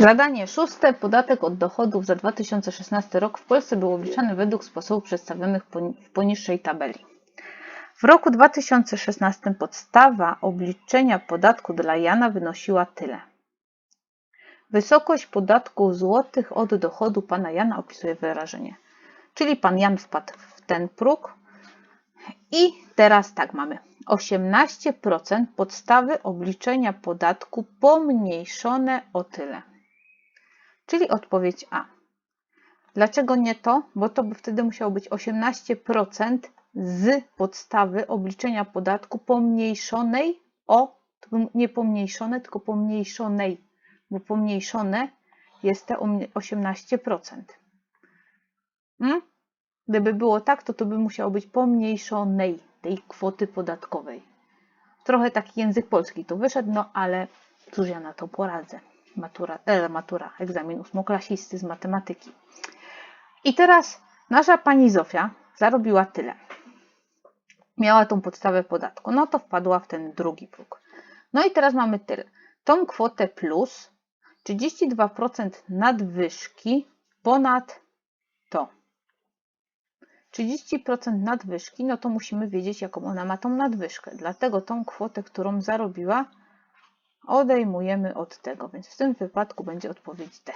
Zadanie szóste. Podatek od dochodów za 2016 rok w Polsce był obliczany według sposobów przedstawionych w poniższej tabeli. W roku 2016 podstawa obliczenia podatku dla Jana wynosiła tyle. Wysokość podatku złotych od dochodu pana Jana opisuje wyrażenie. Czyli pan Jan wpadł w ten próg. I teraz tak mamy. 18% podstawy obliczenia podatku pomniejszone o tyle. Czyli odpowiedź A. Dlaczego nie to? Bo to by wtedy musiało być 18% z podstawy obliczenia podatku pomniejszonej o, nie pomniejszone, tylko pomniejszonej, bo pomniejszone jest te 18%. Hmm? Gdyby było tak, to to by musiało być pomniejszonej tej kwoty podatkowej. Trochę taki język polski tu wyszedł, no ale cóż ja na to poradzę. Matura, e, matura egzamin ósmoklasisty z matematyki. I teraz nasza pani Zofia zarobiła tyle. Miała tą podstawę podatku, no to wpadła w ten drugi próg. No i teraz mamy tyle. Tą kwotę plus 32% nadwyżki ponad to. 30% nadwyżki, no to musimy wiedzieć, jaką ona ma tą nadwyżkę. Dlatego tą kwotę, którą zarobiła, odejmujemy od tego. Więc w tym wypadku będzie odpowiedź D.